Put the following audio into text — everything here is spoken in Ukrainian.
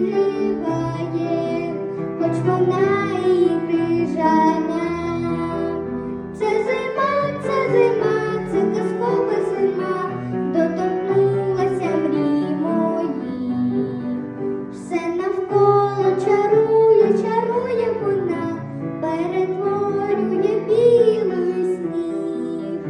відкриває, хоч вона і крижана. Це зима, це зима, це казкова зима, доторкнулася мрій мої. Все навколо чарує, чарує вона, перетворює білий сніг.